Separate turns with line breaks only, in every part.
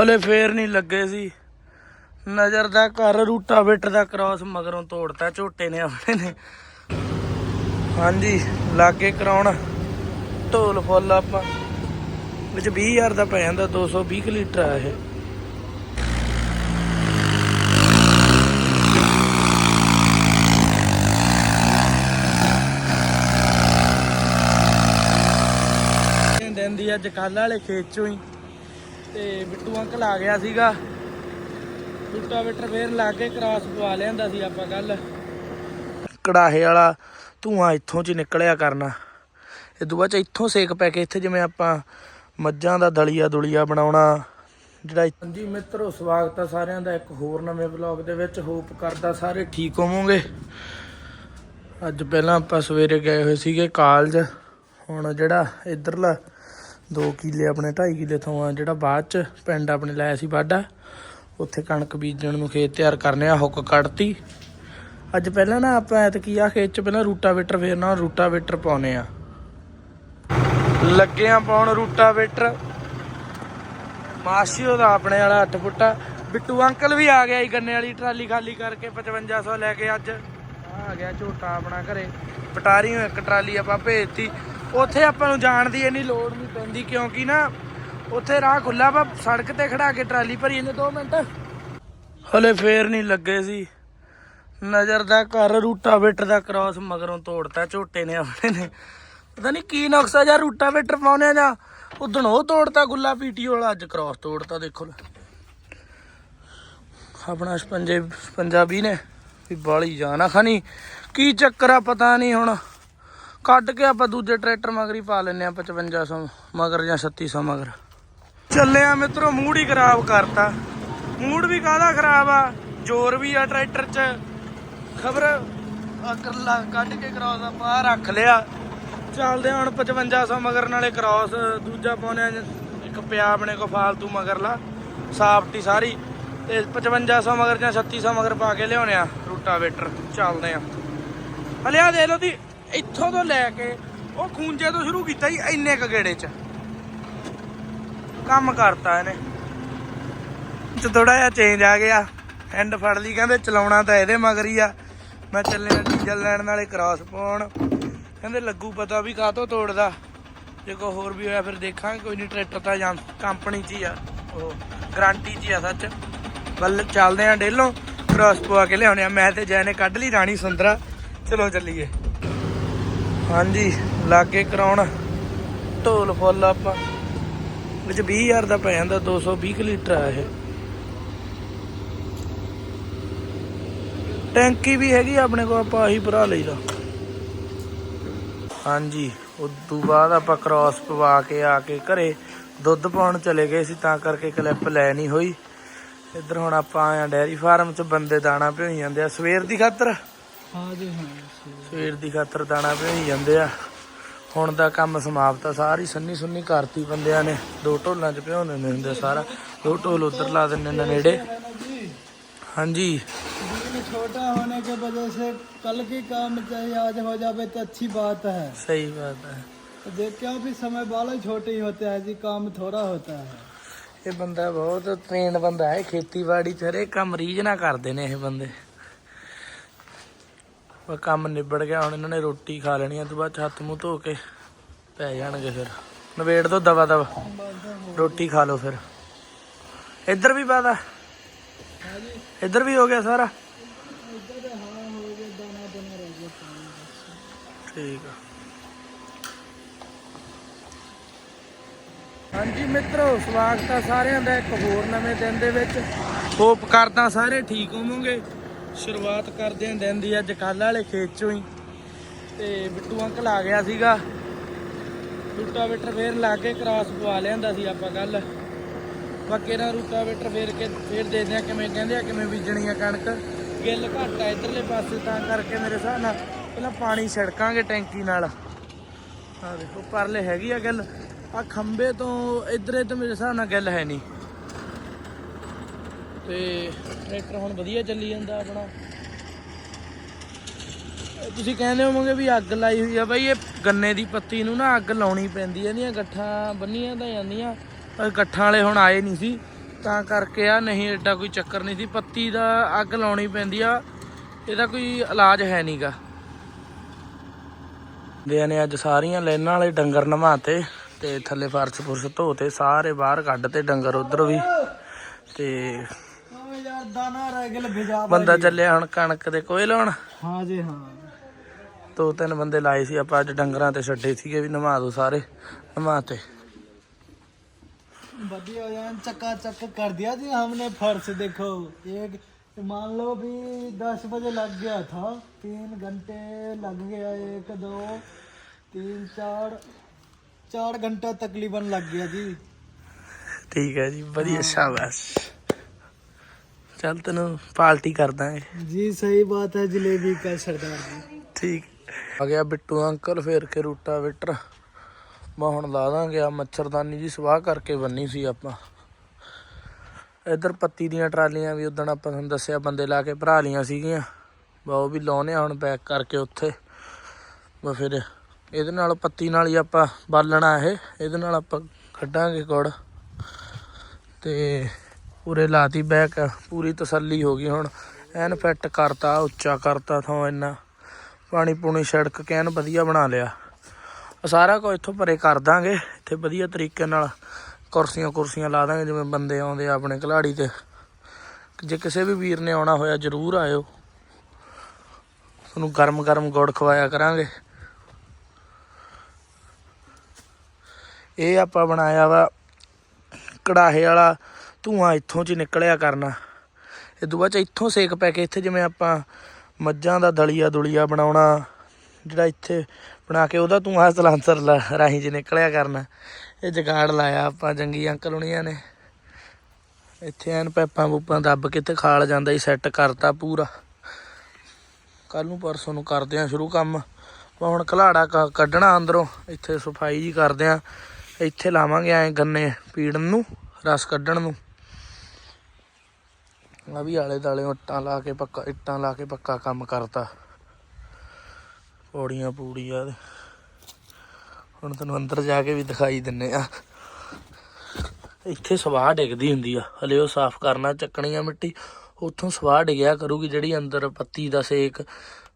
ਹਲੇ ਫੇਰ ਨਹੀਂ ਲੱਗੇ ਸੀ। ਨਜ਼ਰ ਦਾ ਘਰ ਰੂਟਾਵੇਟਰ ਦਾ ਕ੍ਰਾਸ ਮਗਰੋਂ ਤੋੜਤਾ, ਝੋਟੇ ਨੇ ਆਪਣੇ ਨੇ। ਹਾਂਜੀ, ਲਾਗੇ ਕਰਾਉਣ। ਢੋਲ ਫੁੱਲ ਆਪਾਂ। ਵਿੱਚ 20000 ਦਾ ਪੈ ਜਾਂਦਾ 220 ਕੁ ਲੀਟਰ ਆ ਇਹ। ਦਿਨ ਅੱਜ ਕੱਲ ਵਾਲੇ ਖੇਤ ਚੋਂ ਹੀ। ਤੇ ਬਿੱਟੂ ਅੰਕਲ ਆ ਗਿਆ ਸੀਗਾ। ਰੂਟਾਵੇਟਰ ਫੇਰ ਲਾ ਕੇ ਕ੍ਰਾਸ ਪਵਾ ਲਿਆਂਦਾ ਸੀ ਆਪਾਂ ਕੱਲ ਕੜਾਹੇ ਵਾਲਾ ਧੂਆਂ ਇੱਥੋਂ ਚ ਨਿਕਲਿਆ ਕਰਨਾ। ਇਹ ਤੋਂ ਬਾਅਦ ਚ ਇੱਥੋਂ ਸੇਕ ਪੈ ਕੇ ਇੱਥੇ ਜਿਵੇਂ ਆਪਾਂ ਮੱਝਾਂ ਦਾ ਦਲੀਆ ਦੁਲੀਆ ਬਣਾਉਣਾ, ਜਿਹੜਾ ਹਾਂਜੀ ਮਿੱਤਰੋ, ਸਵਾਗਤ ਆ ਸਾਰਿਆਂ ਦਾ ਇੱਕ ਹੋਰ ਨਵੇਂ ਵਲੌਗ ਦੇ ਵਿੱਚ। ਹੋਪ ਕਰਦਾ ਸਾਰੇ ਠੀਕ ਹੋਵੋਗੇ। ਅੱਜ ਪਹਿਲਾਂ ਆਪਾਂ ਸਵੇਰੇ ਗਏ ਹੋਏ ਸੀਗੇ ਕਾਲਜ। ਹੁਣ ਜਿਹੜਾ ਇਧਰਲਾ 2 ਕਿੱਲੇ ਆਪਣੇ 2.5 ਕਿੱਲੇ ਤੋਂ ਆ ਜਿਹੜਾ ਬਾਅਦ ਚ ਪਿੰਡ ਆਪਣੇ ਲਾਇਆ ਸੀ ਵਾਢਾ, ਉੱਥੇ ਕਣਕ ਬੀਜਣ ਨੂੰ ਖੇਤ ਤਿਆਰ ਕਰਨੇ ਆ, ਹੁੱਕ ਕੱਢਤੀ। ਅੱਜ ਪਹਿਲਾਂ ਨਾ ਆਪਾਂ ਐਤਕੀ ਆ ਖੇਤ ਚ ਪਹਿਲਾਂ ਰੂਟਾਵੇਟਰ ਫੇਰ ਨਾ ਰੂਟਾਵੇਟਰ ਪਾਉਨੇ ਆ। ਲੱਗੇ ਆ ਪਾਉਣ ਰੂਟਾਵੇਟਰ। ਮਾਸ਼ੀਓ ਦਾ ਆਪਣੇ ਵਾਲਾ 8 ਫੁੱਟਾ ਬਿੱਟੂ ਅੰਕਲ ਵੀ ਆ ਗਿਆ ਹੀ ਗੰਨੇ ਵਾਲੀ ਟਰਾਲੀ ਖਾਲੀ ਕਰਕੇ 5500 ਲੈ ਕੇ ਅੱਜ। ਆਹ ਆ ਗਿਆ ਝੋਟਾ ਆਪਣਾ ਘਰੇ। ਪਟਾਰੀਓ ਇੱਕ ਟਰਾਲੀ ਆਪਾਂ ਭੇਜਤੀ। ਉੱਥੇ ਆਪਾਂ ਨੂੰ ਜਾਣ ਦੀ ਇੰਨੀ ਲੋੜ ਨਹੀਂ ਪੈਂਦੀ ਕਿਉਂਕਿ ਨਾ ਉੱਥੇ ਰਾਹ ਖੁੱਲਾ ਵਾ, ਸੜਕ ਤੇ ਖੜਾ ਕੇ ਟਰਾਲੀ ਭਰੀ ਇਹਨੇ 2 ਮਿੰਟ। ਹਲੇ ਫੇਰ ਨਹੀਂ ਲੱਗੇ ਸੀ ਨਜ਼ਰ ਦਾ ਘਰ ਰੂਟਾਵੇਟਰ ਦਾ ਕ੍ਰਾਸ ਮਗਰੋਂ ਤੋੜਤਾ, ਝੋਟੇ ਨੇ ਆਪਣੇ ਨੇ। ਪਤਾ ਨਹੀਂ ਕੀ ਨੁਕਸਾ ਜਾਂ ਰੂਟਾਵੇਟਰ ਪਾਉਨੇ ਆ ਜਾਂ ਉਦਣ ਉਹ ਤੋੜਤਾ ਗੁੱਲਾ, ਪੀਟੀ ਵਾਲਾ, ਅੱਜ ਕ੍ਰਾਸ ਤੋੜਤਾ, ਦੇਖੋ ਲੈ। ਆਪਣਾ ਪੰਜੇ, ਪੰਜਾਬੀ ਨੇ ਵੀ ਬਾਲੀ ਜਾਣਾ ਖਾਨੀ ਕੀ ਚੱਕਰ ਆ, ਪਤਾ ਨਹੀਂ ਹੁਣ। ਕੱਢ ਕੇ ਆਪਾਂ ਦੂਜੇ ਟਰੈਕਟਰ ਮਗਰ ਹੀ ਪਾ ਲੈਨੇ ਆ 5500 ਮਗਰ ਜਾਂ 3600 ਮਗਰ। ਚੱਲੇ ਆ ਮਿੱਤਰੋ, ਮੂਡ ਹੀ ਖਰਾਬ ਕਰਤਾ। ਮੂਡ ਵੀ ਕਾਹਦਾ ਖਰਾਬ ਆ? ਜ਼ੋਰ ਵੀ ਆ ਟਰੈਕਟਰ 'ਚ। ਖਬਰ ਅਕਰਲਾ ਕੱਢ ਕੇ ਕ੍ਰਾਸ ਆਪਾਂ ਰੱਖ ਲਿਆ। ਚੱਲਦੇ ਆ ਹੁਣ 5500 ਮਗਰ ਨਾਲੇ ਕ੍ਰਾਸ ਦੂਜਾ ਪਾਉਨੇ ਆ ਇੱਕ ਪਿਆ ਆਪਣੇ ਕੋ ਫਾਲਤੂ ਮਗਰਲਾ, ਸਾਫਟੀ ਸਾਰੀ। ਤੇ 5500 ਮਗਰ ਜਾਂ 3600 ਮਗਰ ਪਾ ਕੇ ਲਿਆਉਣੇ ਆ ਰੂਟਾਵੇਟਰ। ਚੱਲਦੇ ਆ ਹਲਿਆ ਆ ਦੇ ਲੋ ਦੀ ਇੱਥੋਂ ਤੋਂ ਲੈ ਕੇ ਉਹ ਖੂੰਜੇ ਤੋਂ ਸ਼ੁਰੂ ਕੀਤਾ ਜੀ ਇੰਨੇ ਕ ਗੇੜੇ 'ਚ। ਕੰਮ ਕਰਤਾ ਇਹਨੇ। ਤੇ ਥੋੜਾ ਜਿਹਾ ਚੇਂਜ ਆ ਗਿਆ। ਐਂਡ ਫੜ ਲਈ, ਕਹਿੰਦੇ ਚਲਾਉਣਾ ਤਾਂ ਇਹਦੇ ਮਗਰ ਹੀ ਆ। ਮੈਂ ਚੱਲਿਆ ਡੀਜ਼ਲ ਲੈਣ ਨਾਲੇ ਕ੍ਰਾਸ ਪਾਉਣ। ਕਹਿੰਦੇ ਲੱਗੂ ਪਤਾ ਵੀ ਕਾਹਤੋਂ ਤੋੜਦਾ। ਜੇ ਕੋਈ ਹੋਰ ਵੀ ਹੋਇਆ ਫਿਰ ਦੇਖਾਂਗੇ, ਕੋਈ ਨਹੀਂ ਟਰੈਕਟਰ ਤਾਂ ਜਾਂ ਕੰਪਨੀ 'ਚ ਹੀ ਆ, ਉਹ ਗਾਰੰਟੀ 'ਚ ਹੀ ਆ ਸੱਚ। ਵੱਲ ਚੱਲਦੇ ਆ ਡੇਲੋਂ ਕ੍ਰਾਸ ਪਵਾ ਕੇ ਲਿਆਉਣੇ ਆ। ਮੈਂ ਤੇ ਜੈ ਨੇ ਕੱਢ ਲਈ ਰਾਣੀ ਸੁੰਦਰਾ। ਚਲੋ ਚੱਲੀਏ। ਹਾਂਜੀ ਲਾਗੇ ਕਰਾਉਣ। ਢੋਲ ਫੁੱਲ ਆਪਾਂ। ਵਿੱਚ 20000 ਦਾ ਪੈ ਜਾਂਦਾ 220 ਕੁ ਲੀਟਰ ਆ ਇਹ। ਟੈਂਕੀ ਵੀ ਹੈਗੀ ਆਪਣੇ ਕੋਲ, ਆਪਾਂ ਆਹੀ ਭਰਾ ਲਈਦਾ ਹਾਂਜੀ, ਉਦੋਂ ਬਾਅਦ ਆਪਾਂ ਕ੍ਰਾਸ ਪਵਾ ਕੇ ਆ ਕੇ ਘਰੇ ਦੁੱਧ ਪਾਉਣ ਚਲੇ ਗਏ ਸੀ, ਤਾਂ ਕਰਕੇ ਕਲਿੱਪ ਲੈ ਨਹੀਂ ਹੋਈ। ਇੱਧਰ ਹੁਣ ਆਪਾਂ ਆਏ ਡੈਰੀ ਫਾਰਮ 'ਚ, ਬੰਦੇ ਦਾਣਾ ਭਿਉਈ ਜਾਂਦੇ ਆ। ਸਵੇਰ ਦੀ ਖਾਤਰ।
ਹਾਂ ਜੀ ਹਾਂ
ਸਵੇਰ ਦੀ ਖਾਤਰ ਦਾਣਾ ਭਿਉਈ ਜਾਂਦੇ ਆ ਹੁਣ ਦਾ ਕੰਮ ਸਮਾਪਤ ਆ ਸਾਰੀ ਸੰਨੀ ਸੁੰਨੀ ਕਰਤੀ ਬੰਦਿਆਂ ਨੇ ਦੋ ਢੋਲਾਂ 'ਚ ਭਿਉਂ ਦਿੰਦੇ ਹੁੰਦੇ ਆ ਸਾਰਾ ਦੋ ਢੋਲ ਉੱਧਰ ਲਾ ਦਿੰਦੇ ਨੇ ਨੇੜੇ ਹਾਂਜੀ
दिन छोटा होने के वजह से कल की काम चाहिए आज हो जावे तो अच्छी बात है
ਸਹੀ ਬਾਤ ਹੈ
देख क्या भी समय वाले छोटे ही होते हैं जी काम थोड़ा होता है
ਇਹ ਬੰਦਾ ਬਹੁਤ ਟ੍ਰੇਨ ਬੰਦਾ ਹੈ ਖੇਤੀਬਾੜੀ ਚ ਹਰੇਕ ਕੰਮ ਰੀਝ ਨਾਲ ਕਰਦੇ ਨੇ ਇਹ ਬੰਦੇ ਉਹ ਕੰਮ ਨਿਬੜ ਗਿਆ, ਹੁਣ ਇਹਨਾਂ ਨੇ ਰੋਟੀ ਖਾ ਲੈਣੀ ਆ ਤੋਂ ਬਾਅਦ 'ਚ ਹੱਥ ਮੂੰਹ ਧੋ ਕੇ ਪੈ ਜਾਣਗੇ ਫਿਰ। ਨਵੇੜ ਦੋ ਦਵਾ ਦਵਾ। ਰੋਟੀ ਖਾ ਲਓ ਫਿਰ। ਇੱਧਰ ਵੀ ਪਾਦਾ ਇੱਧਰ ਵੀ ਹੋ ਗਿਆ ਸਾਰਾ। ਠੀਕ ਆ। ਹਾਂਜੀ ਮਿੱਤਰੋ, ਸਵਾਗਤ ਹੈ ਸਾਰਿਆਂ ਦਾ ਇੱਕ ਹੋਰ ਨਵੇਂ ਦਿਨ ਦੇ ਵਿੱਚ। ਹੋਪ ਕਰਦਾ ਸਾਰੇ ਠੀਕ ਹੋਵੋਗੇ। ਸ਼ੁਰੂਆਤ ਕਰਦੇ ਹਾਂ ਦਿਨ ਦੀ ਅੱਜ ਕੱਲ ਵਾਲੇ ਖੇਤ ਚੋਂ ਹੀ। ਤੇ ਬਿੱਟੂ ਅੰਕਲ ਆ ਗਿਆ ਸੀਗਾ। ਰੂਟਾਵੇਟਰ ਫੇਰ ਲਾ ਕੇ ਕ੍ਰਾਸ ਪਵਾ ਲਿਆਂਦਾ ਸੀ ਆਪਾਂ ਕੱਲ ਬਾਕੀ ਨਾ ਰੂਟਾਵੇਟਰ ਫੇਰ ਕੇ, ਫੇਰ ਦੇਖਦੇ ਆ ਕਿਵੇਂ ਕਹਿੰਦੇ ਆ, ਕਿਵੇਂ ਬੀਜਣੀ ਆ ਕਣਕ। ਗਿੱਲ ਘੱਟ ਆ ਇਧਰਲੇ ਪਾਸੇ, ਤਾਂ ਕਰਕੇ ਮੇਰੇ ਹਿਸਾਬ ਨਾਲ ਪਹਿਲਾਂ ਪਾਣੀ ਛਿੜਕਾਂਗੇ ਟੈਂਕੀ ਨਾਲ। ਆ ਦੇਖੋ, ਪਰਲੇ ਹੈਗੀ ਆ ਗੱਲ। ਆ ਖੰਬੇ ਤੋਂ ਇਧਰੇ ਤੇ ਮੇਰੇ ਹਿਸਾਬ ਨਾਲ ਗੱਲ ਹੈ ਨਹੀਂ। ਤੇ ਟਰੈਕਟਰ ਹੁਣ ਵਧੀਆ ਚੱਲੀ ਜਾਂਦਾ ਆਪਣਾ। ਤੁਸੀਂ ਕਹਿੰਦੇ ਹੋਵੋਗੇ ਵੀ ਅੱਗ ਲਾਈ ਹੋਈ ਆ ਬਾਈ, ਇਹ ਗੰਨੇ ਦੀ ਪੱਤੀ ਨੂੰ ਨਾ ਅੱਗ ਲਾਉਣੀ ਪੈਂਦੀ ਆ, ਇਹਦੀਆਂ ਗੱਠਾਂ ਬੰਨੀਆਂ ਤਾਂ ਜਾਂਦੀਆਂ, ਪਰ ਗੱਠਾਂ ਵਾਲੇ ਹੁਣ ਆਏ ਨਹੀਂ ਸੀ। ਤਾਂ ਕਰਕੇ ਆ ਨਹੀਂ ਐਡਾ ਕੋਈ ਚੱਕਰ ਨਹੀਂ ਸੀ। ਪੱਤੀ ਦਾ ਅੱਗ ਲਾਉਣੀ ਪੈਂਦੀ ਆ, ਇਹਦਾ ਕੋਈ ਇਲਾਜ ਹੈ ਨਹੀਂਗਾ ਦੇ ਨੇ ਅੱਜ ਸਾਰੀਆਂ ਲੈਣਾਂ ਵਾਲੇ ਡੰਗਰ ਨਵਾਤੇ ਤੇ ਥੱਲੇ ਫਰਸ਼ ਫੁਰਸ਼ ਧੋਤੇ ਸਾਰੇ ਬਾਹਰ ਕੱਢ ਤੇ ਡੰਗਰ ਉਧਰ ਵੀ। ਤੇ
ਓ ਯਾਰ ਦਾਣਾ ਰਹਿ ਗਿਆ ਭੇਜਾ
ਬੰਦਾ ਚੱਲਿਆ ਹੁਣ ਕਣਕ ਦੇ ਕੋਏ ਲਾਉਣ
ਹਾਂ ਜੀ ਹਾਂ
ਦੋ ਤਿੰਨ ਬੰਦੇ ਲਾਏ ਸੀ ਆਪਾਂ ਅੱਜ ਡੰਗਰਾਂ ਤੇ ਛੱਡੇ ਸੀਗੇ ਵੀ ਨਵਾ ਦੋ ਸਾਰੇ ਨਵਾਤੇ
बढ़िया यार चकाचक कर दिया जी हमने फर्श देखो एक मान लो भी दस बजे लग गया था तीन घंटे लग गया एक दो तीन चार चार घंटा तकरीबन लग गया जी
ਠੀਕ ਹੈ ਜੀ ਵਧੀਆ ਸ਼ਾਬਾਸ਼ ਚੱਲ ਤੈਨੂੰ ਪਾਰਟੀ ਕਰਦਾ ਦਾਂਗੇ
ਜੀ ਸਹੀ ਬਾਤ ਹੈ ਜਲੇਬੀ ਕਾ ਸਰਦਾਰ ਜੀ।
ਠੀਕ। ਆ ਗਿਆ ਬਿੱਟੂ ਅੰਕਲ ਫੇਰ ਕੇ ਰੂਟਾ ਵਿਟਰ। ਮੈਂ ਹੁਣ ਲਾ ਦਾਂਗੇ ਆ ਮੱਛਰਦਾਨੀ ਜੀ ਸਵਾਹ ਕਰਕੇ ਬੰਨੀ ਸੀ ਆਪਾਂ। ਇੱਧਰ ਪੱਤੀ ਦੀਆਂ ਟਰਾਲੀਆਂ ਵੀ ਉਦੋਂ ਆਪਾਂ ਤੁਹਾਨੂੰ ਦੱਸਿਆ ਬੰਦੇ ਲਾ ਕੇ ਭਰਾ ਲੀਆਂ ਸੀਗੀਆਂ। ਬਾ ਉਹ ਵੀ ਲਾਉਨੇ ਹੁਣ ਪੈਕ ਕਰਕੇ ਉੱਥੇ। ਬਾ ਫਿਰ ਇਹਦੇ ਨਾਲ ਪੱਤੀ ਨਾਲ ਹੀ ਆਪਾਂ ਬਾਲਣਾ ਇਹ। ਇਹਦੇ ਨਾਲ ਆਪਾਂ ਖੱਡਾਂਗੇ ਗੁੜ। ਤੇ ਪੂਰੇ ਲਾਤੀ ਬੈਕ, ਪੂਰੀ ਤਸੱਲੀ ਹੋ ਗਈ ਹੁਣ। ਐਨ ਫਿੱਟ ਕਰਤਾ, ਉੱਚਾ ਕਰਤਾ ਥਾਂ ਇੰਨਾ। ਪਾਣੀ ਪੂਣੀ ਸੜਕ ਕੈਨ ਵਧੀਆ ਬਣਾ ਲਿਆ। ਸਾਰਾ ਕੁਝ ਇੱਥੋਂ ਪਰੇ ਕਰ ਦਾਂਗੇ। ਇੱਥੇ ਵਧੀਆ ਤਰੀਕੇ ਨਾਲ ਕੁਰਸੀਆਂ ਕੁਰਸੀਆਂ ਲਾ ਦਾਂਗੇ, ਜਿਵੇਂ ਬੰਦੇ ਆਉਂਦੇ ਆ ਆਪਣੇ ਖਿਲਾੜੀ ਤੇ। ਜੇ ਕਿਸੇ ਵੀ ਵੀਰ ਨੇ ਆਉਣਾ ਹੋਇਆ ਜਰੂਰ ਆਇਓ। ਤੁਹਾਨੂੰ ਗਰਮ ਗਰਮ ਗੁੜ ਖਵਾਇਆ ਕਰਾਂਗੇ। ਇਹ ਆਪਾਂ ਬਣਾਇਆ ਵਾ ਕੜਾਹੇ ਵਾਲਾ ਧੂਆਂ ਇੱਥੋਂ ਚ ਨਿਕਲਿਆ ਕਰਨਾ। ਇਹ ਤੋਂ ਬਾਅਦ ਚ ਇੱਥੋਂ ਸੇਕ ਪੈ ਕੇ ਇੱਥੇ ਜਿਵੇਂ ਆਪਾਂ ਮੱਝਾਂ ਦਾ ਦਲੀਆ ਦੁਲੀਆ ਬਣਾਉਣਾ, ਜਿਹੜਾ ਇੱਥੇ ਬਣਾ ਕੇ ਉਹਦਾ ਧੂਆਂ ਸਲਾਂਸਰ ਰਾਹੀਂ ਚ ਨਿਕਲਿਆ ਕਰਨਾ। ਇਹ ਜਗਾੜ ਲਾਇਆ ਆਪਾਂ ਜੰਗੀ ਅੰਕਲ ਹੁਣੀਆਂ ਨੇ। ਇੱਥੇ ਐਨ ਪੈਪਾਂ ਪੂਪਾਂ ਦੱਬ ਕੇ ਤੇ ਖਾਲ ਜਾਂਦਾ ਹੀ ਸੈੱਟ ਕਰਤਾ ਪੂਰਾ। ਕੱਲ ਨੂੰ ਪਰਸੋਂ ਨੂੰ ਕਰਦੇ ਆ ਸ਼ੁਰੂ ਕੰਮ। ਹੁਣ ਘਲਾੜਾ ਕ- ਕੱਢਣਾ ਅੰਦਰੋਂ। ਇੱਥੇ ਸਫ਼ਾਈ ਜੀ ਕਰਦੇ ਆ ਇੱਥੇ ਲਾਵਾਂਗੇ ਐ ਗੰਨੇ ਪੀੜਨ ਨੂੰ, ਰਸ ਕੱਢਣ ਨੂੰ। ਆ ਵੀ ਆਲੇ ਦਾਲੇ ਇੱਟਾਂ ਲਾ ਕੇ ਪੱਕਾ, ਇੱਟਾਂ ਲਾ ਕੇ ਪੱਕਾ ਕੰਮ ਕਰਤਾ। ਪੌੜੀਆਂ ਪੂੜੀਆਂ ਹੁਣ ਤੈਨੂੰ ਅੰਦਰ ਜਾ ਕੇ ਵੀ ਦਿਖਾਈ ਦਿੰਨੇ ਆ। ਇੱਥੇ ਸਵਾਹ ਡਿੱਗਦੀ ਹੁੰਦੀ ਆ। ਹਲੇ ਉਹ ਸਾਫ਼ ਕਰਨਾ ਚੱਕਣੀ ਆ ਮਿੱਟੀ। ਉੱਥੋਂ ਸਵਾਹ ਡਿੱਗਿਆ ਕਰੂਗੀ ਜਿਹੜੀ ਅੰਦਰ ਪੱਤੀ ਦਾ ਸੇਕ।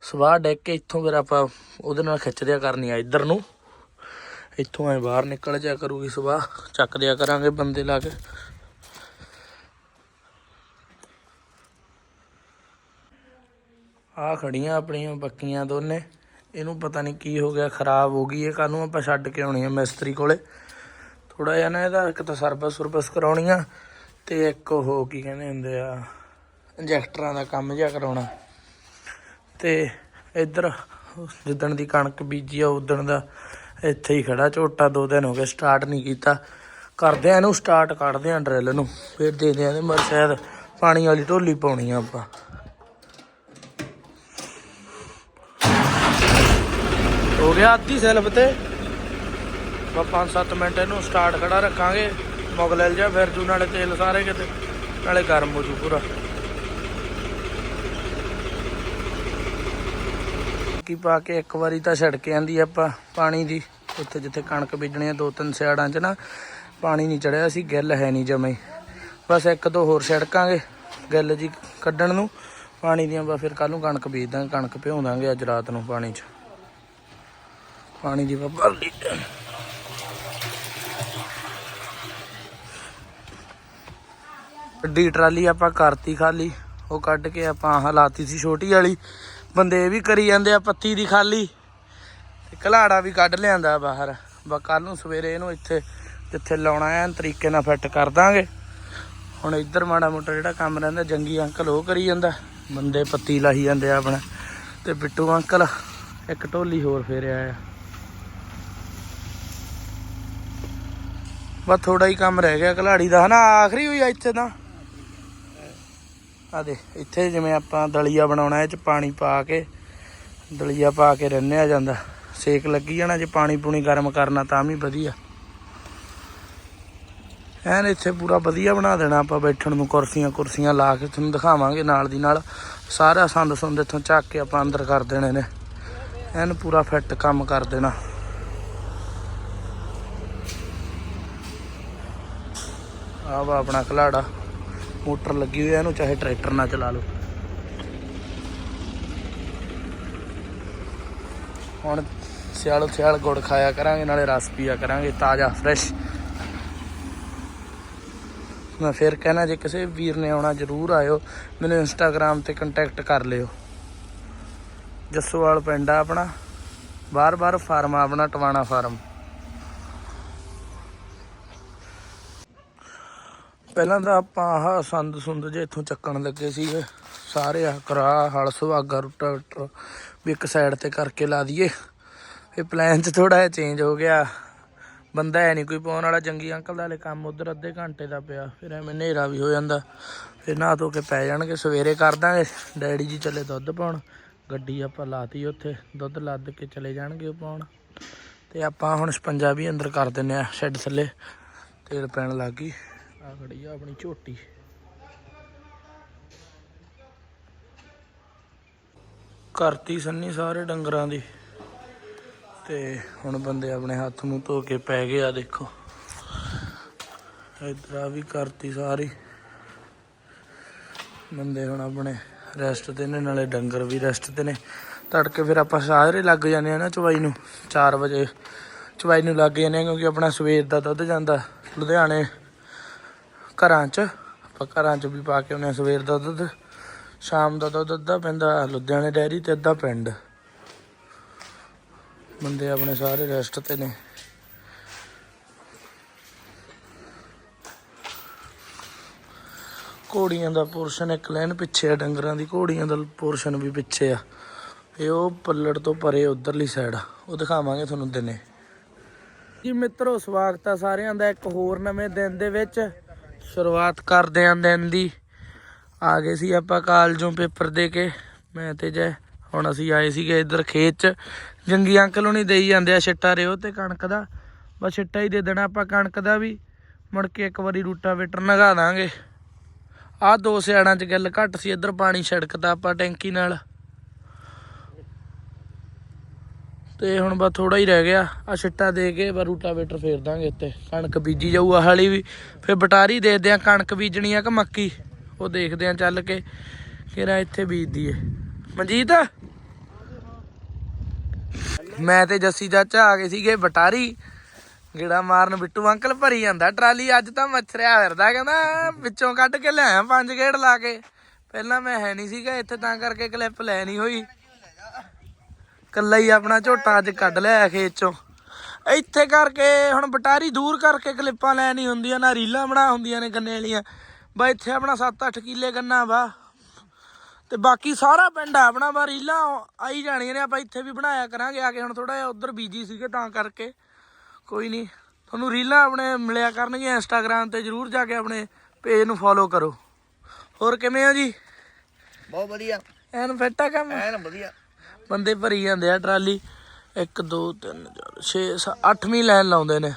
ਸਵਾਹ ਡਿੱਗ ਕੇ ਇੱਥੋਂ ਫਿਰ ਆਪਾਂ ਉਹਦੇ ਨਾਲ ਖਿੱਚ ਦਿਆ ਕਰਨੀ ਆ, ਇੱਧਰ ਨੂੰ। ਇੱਥੋਂ ਐ ਬਾਹਰ ਨਿਕਲ ਜਾ ਕਰੂਗੀ ਸਵਾਹ। ਚੱਕ ਦਿਆ ਕਰਾਂਗੇ ਬੰਦੇ ਲਾ ਕੇ। ਆ ਖੜੀਆਂ ਆਪਣੀਆਂ, ਬੱਕੀਆਂ ਦੋਨੇ। ਇਹਨੂੰ ਪਤਾ ਨਹੀਂ ਕੀ ਹੋ ਗਿਆ, ਖਰਾਬ ਹੋ ਗਈ ਇਹ। ਕਾਹਨੂੰ ਆਪਾਂ ਛੱਡ ਕੇ ਆਉਣੀ ਆ ਮਿਸਤਰੀ ਕੋਲੇ। ਥੋੜਾ ਜਿਹਾ ਨਾ ਇਹਦਾ ਇੱਕ ਤਾਂ ਸਰਵਿਸ ਸੁਰਵਿਸ ਕਰਾਉਣੀ ਆ ਤੇ ਇੱਕ ਉਹ ਕੀ ਕਹਿੰਦੇ ਹੁੰਦੇ ਆ, ਇੰਜੈਕਟਰਾਂ ਦਾ ਕੰਮ ਜਿਹਾ ਕਰਾਉਣਾ। ਤੇ ਇੱਧਰ ਜਿੱਦਣ ਦੀ ਕਣਕ ਬੀਜੀ ਆ, ਉਦਣ ਦਾ ਇੱਥੇ ਹੀ ਖੜਾ। ਝੋਟਾ ਦੋ ਦਿਨ ਹੋ ਗਏ ਸਟਾਰਟ ਨਹੀਂ ਕੀਤਾ। ਕਰਦੇ ਆ ਇਹਨੂੰ ਸਟਾਰਟ ਕੱਢਦੇ ਆ ਡਰਿੱਲ ਨੂੰ। ਫਿਰ ਦੇਖਦੇ ਆ ਤੇ ਮਰ ਸ਼ਾਇਦ ਪਾਣੀ ਵਾਲੀ ਢੋਲੀ ਪਾਉਣੀ ਆ ਆਪਾਂ। ਹੋ ਗਿਆ ਅੱਧੀ ਸੈਲਫ ਤੇ। ਬਾ 5-7 ਮਿੰਟ ਇਹਨੂੰ ਸਟਾਰਟ ਖੜਾ ਰੱਖਾਂਗੇ। ਮੁਗਲਲ ਜਾ ਫਿਰ ਜੂ ਨਾਲੇ ਤੇਲ ਸਾਰੇ ਕਿਤੇ। ਨਾਲੇ ਗਰਮ ਹੋ ਜੂ ਪੂਰਾ। ਕੀ ਪਾ ਕੇ ਇੱਕ ਵਾਰੀ ਤਾਂ ਛੜਕ ਆਂਦੀ ਆਪਾਂ ਪਾਣੀ ਦੀ। ਉੱਥੇ ਜਿੱਥੇ ਕਣਕ ਬੀਜਣੀ ਆ, ਦੋ ਤਿੰਨ ਸਿਆੜਾਂ 'ਚ ਨਾ, ਪਾਣੀ ਨਹੀਂ ਚੜਿਆ ਸੀ, ਗਿੱਲ ਹੈ ਨਹੀਂ ਜਮੇ। ਬਸ ਇੱਕ ਦੋ ਹੋਰ ਛੜਕਾਂਗੇ, ਗਿੱਲ ਜੀ ਕੱਢਣ ਨੂੰ। ਪਾਣੀ ਦੀਆਂ ਬਾ ਫਿਰ ਕੱਲ ਨੂੰ ਕਣਕ ਬੀਜ ਦਾਂਗੇ, ਕਣਕ ਭਿਉਂ ਦਾਂਗੇ ਅੱਜ ਰਾਤ ਨੂੰ ਪਾਣੀ 'ਚ। ਪਾਣੀ ਦੀ ਬਾ ਲਈ। ਵੱਡੀ ਟਰਾਲੀ ਆਪਾਂ ਕਰਤੀ ਖਾਲੀ। ਉਹ ਕੱਢ ਕੇ ਆਪਾਂ ਹਲਾਤੀ ਸੀ ਛੋਟੀ ਵਾਲੀ। ਬੰਦੇ ਇਹ ਵੀ ਕਰੀ ਜਾਂਦੇ ਆ ਪੱਤੀ ਦੀ ਖਾਲੀ। ਤੇ ਘਲਾੜਾ ਵੀ ਕੱਢ ਲਿਆਂਦਾ ਬਾਹਰ। ਬਾ ਕੱਲ ਨੂੰ ਸਵੇਰੇ ਇਹਨੂੰ ਇੱਥੇ ਜਿੱਥੇ ਲਾਉਣਾ ਐਨ ਤਰੀਕੇ ਨਾਲ ਫਿੱਟ ਕਰ ਦਾਂਗੇ। ਹੁਣ ਇੱਧਰ ਮਾੜਾ ਮੋਟਾ ਜਿਹੜਾ ਕੰਮ ਰਹਿੰਦਾ, ਜੰਗੀ ਅੰਕਲ ਉਹ ਕਰੀ ਜਾਂਦਾ। ਬੰਦੇ ਪੱਤੀ ਲਾਹੀ ਜਾਂਦੇ ਆ ਆਪਣਾ। ਤੇ ਬਿੱਟੂ ਅੰਕਲ, ਇੱਕ ਢੋਲੀ ਹੋਰ ਫੇਰਿਆ ਆ ਬਸ ਥੋੜਾ ਹੀ ਕੰਮ ਰਹਿ ਗਿਆ ਕਲਾੜੀ ਦਾ, ਹਨਾ? ਆਖਰੀ ਹੋਈ ਆ ਇੱਥੇ ਤਾਂ। ਆ ਦੇ ਇੱਥੇ ਜਿਵੇਂ ਆਪਾਂ ਦਲੀਆ ਬਣਾਉਣਾ, ਇਹ ਚ ਪਾਣੀ ਪਾ ਕੇ, ਦਲੀਆ ਪਾ ਕੇ ਰਿੰਨਿਆ ਜਾਂਦਾ। ਸੇਕ ਲੱਗੀ ਜਾਣਾ, ਜੇ ਪਾਣੀ ਪੂਣੀ ਗਰਮ ਕਰਨਾ ਤਾਂ ਵੀ ਵਧੀਆ। ਐਨ ਇੱਥੇ ਪੂਰਾ ਵਧੀਆ ਬਣਾ ਦੇਣਾ ਆਪਾਂ ਬੈਠਣ ਨੂੰ, ਕੁਰਸੀਆਂ ਕੁਰਸੀਆਂ ਲਾ ਕੇ ਤੁਹਾਨੂੰ ਦਿਖਾਵਾਂਗੇ ਨਾਲ ਦੀ ਨਾਲ। ਸਾਰਾ ਸੰਦ ਸੁੰਦ ਇੱਥੋਂ ਚੱਕ ਕੇ ਆਪਾਂ ਅੰਦਰ ਕਰ ਦੇਣੇ ਨੇ। ਐਨ ਪੂਰਾ ਫਿੱਟ ਕੰਮ ਕਰ ਦੇਣਾ। ਆਹ ਵਾ ਆਪਣਾ ਖਲਾੜਾ। ਮੋਟਰ ਲੱਗੀ ਹੋਈ ਆ ਇਹਨੂੰ, ਚਾਹੇ ਟਰੈਕਟਰ ਨਾਲ ਚਲਾ ਲਓ। ਹੁਣ ਸਿਆਲ ਸਿਆਲ ਗੁੜ ਖਾਇਆ ਕਰਾਂਗੇ, ਨਾਲੇ ਰਸ ਪੀਆ ਕਰਾਂਗੇ, ਤਾਜ਼ਾ ਫਰੈਸ਼ ਮੈਂ ਫਿਰ ਕਹਿਣਾ, ਜੇ ਕਿਸੇ ਵੀਰ ਨੇ ਆਉਣਾ, ਜਰੂਰ ਆਇਓ। ਮੈਨੂੰ ਇੰਸਟਾਗ੍ਰam ਤੇ ਕੰਟੈਕਟ ਕਰ ਲਿਓ। ਜੱਸੋਵਾਲ ਪਿੰਡ ਆ ਆਪਣਾ। ਬਾਰ-ਬਾਰ ਫਾਰਮ ਆ ਆਪਣਾ, ਟਵਾਣਾ ਫਾਰਮ ਪਹਿਲਾਂ ਤਾਂ ਆਪਾਂ ਆਹ ਸੰਦ ਸੁੰਦ ਜੇ ਇੱਥੋਂ ਚੱਕਣ ਲੱਗੇ ਸੀਗੇ, ਸਾਰੇ ਆਹ ਕਰਾ, ਹਲ ਸੁਹਾਗਾ, ਰੁੱਟਾ ਰੁੱਟਾ, ਵੀ ਇੱਕ ਸਾਈਡ ਤੇ ਕਰਕੇ ਲਾ ਦਈਏ। ਇਹ ਪਲਾਨ 'ਚ ਥੋੜਾ ਜਿਹਾ ਚੇਂਜ ਹੋ ਗਿਆ। ਬੰਦਾ ਹੈ ਨਹੀਂ ਕੋਈ ਪਾਉਣ ਵਾਲਾ ਜੰਗੀ ਅੰਕਲ ਦਾ ਹਲੇ ਕੰਮ ਉਧਰ ਅੱਧੇ ਘੰਟੇ ਦਾ ਪਿਆ, ਫਿਰ ਐਵੇਂ ਹਨੇਰਾ ਵੀ ਹੋ ਜਾਂਦਾ। ਫਿਰ ਨਹਾ ਧੋ ਕੇ ਪੈ ਜਾਣਗੇ, ਸਵੇਰੇ ਕਰ ਦਾਂਗੇ। ਡੈਡੀ ਜੀ ਚੱਲੇ ਦੁੱਧ ਪਾਉਣ, ਗੱਡੀ ਆਪਾਂ ਲਾਤੀ ਉੱਥੇ, ਦੁੱਧ ਲੱਦ ਕੇ ਚਲੇ ਜਾਣਗੇ ਉਹ ਪਾਉਣ। ਤੇ ਆਪਾਂ ਹੁਣ 56 ਵੀ ਅੰਦਰ ਕਰ ਦਿੰਨੇ ਆ ਸ਼ੈੱਡ ਥੱਲੇ, ਤੇਲ ਪੈਣ ਲੱਗ ਗਈ। ਆ ਖੜੀ ਆ ਆਪਣੀ ਝੋਟੀ। ਕਰਤੀ ਸੰਨੀ ਸਾਰੇ ਡੰਗਰਾਂ ਦੀ। ਤੇ ਹੁਣ ਬੰਦੇ ਆਪਣੇ ਹੱਥ ਨੂੰ ਧੋ ਕੇ ਪੈ ਗਏ ਆ ਦੇਖੋ। ਇਧਰ ਆ ਵੀ ਕਰਤੀ ਸਾਰੀ। ਬੰਦੇ ਹੁਣ ਆਪਣੇ ਰੈਸਟ ਤੇ ਨੇ, ਨਾਲੇ ਡੰਗਰ ਵੀ ਰੈਸਟ ਤੇ ਨੇ। ਤੜਕੇ ਫਿਰ ਆਪਾਂ ਸਾਰੇ ਲੱਗ ਜਾਂਦੇ ਆ ਨਾ ਚਵਾਈ ਨੂੰ। 4 ਵਜੇ ਚਵਾਈ ਨੂੰ ਲੱਗ ਜਾਂਦੇ ਆ ਕਿਉਂਕਿ ਆਪਣਾ ਸਵੇਰ ਦਾ ਦੁੱਧ ਜਾਂਦਾ। ਲੁਧਿਆਣੇ ਘਰਾਂ 'ਚ। ਆਪਾਂ ਘਰਾਂ 'ਚ ਵੀ ਪਾ ਕੇ ਆਉਂਦੇ ਹਾਂ ਸਵੇਰ ਦਾ ਦੁੱਧ। ਸ਼ਾਮ ਦਾ ਦੁੱਧ ਅੱਧਾ ਪੈਂਦਾ, ਲੁਧਿਆਣੇ ਡੈਰੀ ਤੇ ਅੱਧਾ ਪਿੰਡ। ਬੰਦੇ ਆਪਣੇ ਸਾਰੇ ਰੈਸਟ ਤੇ ਨੇ। ਘੋੜੀਆਂ ਦਾ ਪੋਰਸ਼ਨ ਇੱਕ ਲਾਈਨ ਪਿੱਛੇ ਆ, ਡੰਗਰਾਂ ਦੀ ਘੋੜੀਆਂ ਦਾ ਪੋਰਸ਼ਨ ਵੀ ਪਿੱਛੇ ਆ। ਇਹ ਉਹ ਪੱਲੜ ਤੋਂ ਪਰੇ ਉਧਰਲੀ ਸਾਈਡ ਉਹ ਦਿਖਾਵਾਂਗੇ ਤੁਹਾਨੂੰ ਦਿਨੇ। ਜੀ ਮਿੱਤਰੋ, ਸਵਾਗਤ ਆ ਸਾਰਿਆਂ ਦਾ ਇੱਕ ਹੋਰ ਨਵੇਂ ਦਿਨ ਦੇ ਵਿੱਚ। ਸ਼ੁਰੂਆਤ ਕਰਦੇ ਆਂ ਦਿਨ ਦੀ। ਆ ਗਏ ਸੀ ਆਪਾਂ ਕਾਲਜੋਂ ਪੇਪਰ ਦੇ ਕੇ। ਮੈਂ ਤੇ ਜੈ, ਹੁਣ ਅਸੀਂ ਆਏ ਸੀਗੇ ਇੱਧਰ ਖੇਤ ਚ। ਜੰਗੀ ਅੰਕਲ ਹੁਣੀ ਦੇਈ ਜਾਂਦੇ ਆ ਛਿੱਟਾ ਰਿਓ ਤੇ ਕਣਕ ਦਾ। ਬਸ ਛਿੱਟਾ ਹੀ ਦੇ ਦੇਣਾ ਆਪਾਂ ਕਣਕ ਦਾ ਵੀ। ਮੁੜ ਕੇ ਇੱਕ ਵਾਰੀ ਰੂਟਾ ਵੇਟਰ ਨਗਾ ਦਾਂਗੇ। ਆਹ ਦੋ ਸਿਆੜਾਂ ਚ ਗੱਲ ਘੱਟ ਸੀ, ਇੱਧਰ ਪਾਣੀ ਛਿੜਕਦਾ ਆਪਾਂ ਟੈਂਕੀ ਨਾਲ। ਤੇ ਹੁਣ ਬਸ ਥੋੜਾ ਹੀ ਰਹਿ ਗਿਆ। ਆ ਛਿੱਟਾ ਦੇ ਕੇ ਬਸ ਰੂਟਾ ਵੇਟਰ ਫੇਰ ਦਾਂਗੇ ਇੱਥੇ ਕਣਕ ਬੀਜੀ ਜਾਊ ਆਹ ਵਾਲੀ ਵੀ। ਫਿਰ ਬਟਾਰੀ ਦੇਖਦੇ ਆ ਕਣਕ ਬੀਜਣੀ ਆ ਕਿ ਮੱਕੀ। ਉਹ ਦੇਖਦੇ ਆ ਚੱਲ ਕੇ ਕਿਹੜਾ ਇੱਥੇ ਬੀਜ ਦਈਏ ਮਨਜੀਤ? ਮੈਂ ਤੇ ਜੱਸੀ ਚਾਚਾ ਆ ਗਏ ਸੀਗੇ ਬਟਾਰੀ। ਗੇੜਾ ਮਾਰਨ ਬਿੱਟੂ ਅੰਕਲ ਭਰੀ ਜਾਂਦਾ ਟਰਾਲੀ। ਅੱਜ ਤਾਂ ਮੱਛਰਿਆ ਫਿਰਦਾ ਕਹਿੰਦਾ, ਵਿੱਚੋਂ ਕੱਢ ਕੇ ਲਿਆਇਆ ਪੰਜ ਗੇੜ ਲਾ ਕੇ। ਪਹਿਲਾਂ ਮੈਂ ਹੈ ਨਹੀਂ ਸੀਗਾ, ਇੱਥੇ ਤਾਂ ਕਰਕੇ ਕਲਿੱਪ ਲੈ ਨਹੀਂ ਹੋਈ। ਕੱਲਾ ਹੀ ਆਪਣਾ ਝੋਟਾ ਅੱਜ ਕੱਢ ਲਿਆ ਖੇਤ ਚੋਂ। ਇੱਥੇ ਕਰਕੇ ਹੁਣ ਬਟਾਰੀ ਦੂਰ ਕਰਕੇ ਕਲਿੱਪਾਂ ਲੈ ਨਹੀਂ ਹੁੰਦੀਆਂ ਨਾ ਰੀਲਾਂ ਬਣਾ ਹੁੰਦੀਆਂ ਨੇ ਗੰਨੇ ਵਾਲੀਆਂ। ਬਾ ਇੱਥੇ ਆਪਣਾ 7-8 ਕਿੱਲੇ ਗੰਨਾ ਵਾ। ਤੇ ਬਾਕੀ ਸਾਰਾ ਪਿੰਡ ਆ ਆਪਣਾ ਵਾ ਰੀਲਾਂ ਆਈ ਜਾਣੀਆਂ ਨੇ ਆਪਾਂ ਇੱਥੇ ਵੀ ਬਣਾਇਆ ਕਰਾਂਗੇ ਆ ਕੇ ਹੁਣ ਥੋੜਾ ਜਿਹਾ ਉਧਰ ਬੀਜੀ ਸੀਗੇ ਤਾਂ ਕਰਕੇ। ਕੋਈ ਨਹੀਂ ਤੁਹਾਨੂੰ ਰੀਲਾਂ ਆਪਣੇ ਮਿਲਿਆ ਕਰਨਗੀਆਂ ਇੰਸਟਾਗ੍ਰam ਤੇ ਜਰੂਰ ਜਾ ਕੇ ਆਪਣੇ ਪੇਜ ਨੂੰ ਫੋਲੋ ਕਰੋ। ਹੋਰ ਕਿਵੇਂ ਹੋ ਜੀ?
ਬਹੁਤ ਵਧੀਆ।
ਐਨ ਫਿੱਟਾ ਕੰਮ?
ਐਨ ਵਧੀਆ।
ਬੰਦੇ ਭਰੀ ਜਾਂਦੇ ਆ ਟਰਾਲੀ। 1 2 3 4 6 8ਵੀਂ ਲਾਈਨ ਲਾਉਂਦੇ ਨੇ।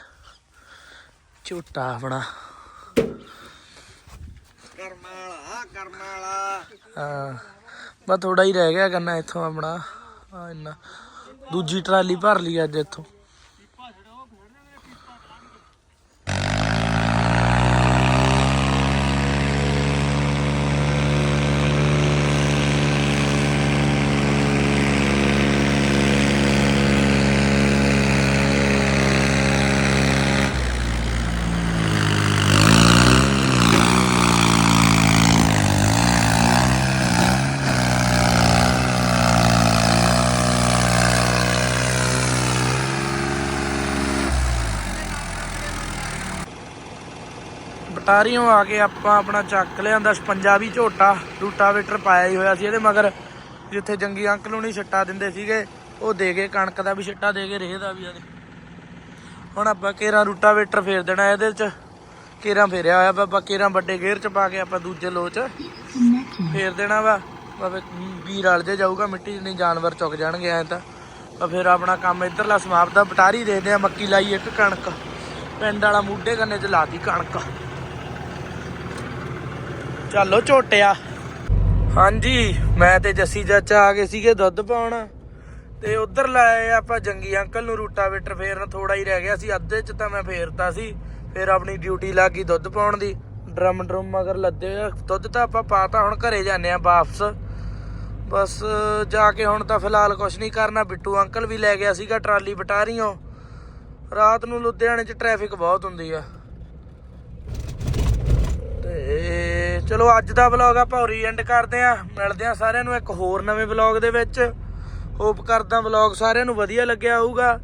ਝੂਟਾ ਆਪਣਾ।
ਕਰਮਾ ਵਾਲਾ
ਹਾਂ, ਬਸ ਥੋੜਾ ਹੀ ਰਹਿ ਗਿਆ ਕਰਨਾ ਇੱਥੋਂ ਆਪਣਾ। ਆ ਇੰਨਾ। ਦੂਜੀ ਟਰਾਲੀ ਭਰ ਲਈ ਅੱਜ ਇੱਥੋਂ। ਬਟਾਰੀਓਂ ਆ ਕੇ ਆਪਾਂ ਆਪਣਾ ਚੱਕ ਲਿਆਂਦਾ 56 ਵੀ ਝੋਟਾ, ਰੂਟਾਵੇਟਰ ਪਾਇਆ ਹੀ ਹੋਇਆ ਸੀ ਇਹਦੇ ਮਗਰ, ਜਿੱਥੇ ਜੰਗੀ ਅੰਕਲ ਨੂੰ ਨਹੀਂ ਛੱਟਾ ਦਿੰਦੇ ਸੀਗੇ, ਉਹ ਦੇ ਗਏ, ਕਣਕ ਦਾ ਵੀ ਛੱਟਾ ਦੇ ਕੇ ਰੇਹ ਦਾ ਵੀ ਇਹਦੇ ਹੁਣ ਆਪਾਂ ਕੇਰਾਂ ਰੂਟਾਵੇਟਰ ਫੇਰ ਦੇਣਾ ਇਹਦੇ ਚ, ਕੇਰਾਂ ਫੇਰਿਆ ਹੋਇਆ ਵਾ, ਆਪਾਂ ਵੱਡੇ ਗੇਅਰ ਚ ਪਾ ਕੇ ਆਪਾਂ ਦੂਜੇ ਲੋ ਚ। ਫੇਰ ਦੇਣਾ ਵਾ ਬਾਬੇ ਵੀਰ ਰਲ ਜੇ ਜਾਊਗਾ, ਮਿੱਟੀ ਨਹੀਂ ਜਾਨਵਰ ਚੁੱਕ ਜਾਣਗੇ, ਐ ਤਾਂ। ਤਾਂ ਫਿਰ ਆਪਣਾ ਕੰਮ ਇੱਧਰਲਾ ਸਮਾਪਤ ਆ, ਬਟਾਰੀ ਦੇਖਦੇ ਆ ਮੱਕੀ ਲਾਈ ਇੱਕ ਕਣਕ। ਪਿੰਡ ਵਾਲਾ ਮੂਡੇ ਕੰਨੇ ਚ ਲਾਤੀ ਕਣਕ। ਚੱਲੋ ਝੋਟਿਆ। ਹਾਂਜੀ, ਮੈਂ ਤੇ ਜੱਸੀ ਚਾਚਾ ਆ ਗਏ ਸੀਗੇ ਦੁੱਧ ਪਾਉਣ। ਤੇ ਉਧਰ ਲਾਏ ਆਪਾਂ ਜੰਗੀ ਅੰਕਲ ਨੂੰ ਰੂਟਾਵੇਟਰ ਫੇਰਨ ਥੋੜਾ ਹੀ ਰਹਿ ਗਿਆ ਸੀ, ਅੱਧੇ ਚ ਤਾਂ ਮੈਂ ਫੇਰਤਾ ਸੀ। ਫਿਰ ਆਪਣੀ ਡਿਊਟੀ ਲੱਗ ਗਈ ਦੁੱਧ ਪਾਉਣ ਦੀ। ਡਰਮ ਡਰਮ ਮਗਰ ਲੱਦੇ ਦੁੱਧ ਤਾਂ ਆਪਾਂ ਪਾਤਾ, ਹੁਣ ਘਰੇ ਜਾਂਦੇ ਆ ਵਾਪਸ। ਬਸ ਜਾ ਕੇ ਹੁਣ ਤਾਂ ਫਿਲਹਾਲ ਕੁਝ ਨਹੀਂ ਕਰਨਾ। ਬਿੱਟੂ ਅੰਕਲ ਵੀ ਲੈ ਗਿਆ ਸੀਗਾ ਟਰਾਲੀ ਬਟਾਰੀਓ। ਰਾਤ ਨੂੰ ਲੁਧਿਆਣੇ 'ਚ ਟ੍ਰੈਫਿਕ ਬਹੁਤ ਹੁੰਦੀ ਆ ਤੇ ਚਲੋ ਅੱਜ ਦਾ ਵਲੌਗ ਆਪਾਂ ਉਰੀ ਐਂਡ ਕਰਦੇ ਆ ਮਿਲਦੇ ਆ ਸਾਰਿਆਂ ਨੂੰ ਇੱਕ ਹੋਰ ਨਵੇਂ ਵਲੌਗ ਦੇ ਵਿੱਚ। ਹੋਪ ਕਰਦਾ ਵਲੌਗ ਸਾਰਿਆਂ ਨੂੰ ਵਧੀਆ ਲੱਗਿਆ ਹੋਊਗਾ।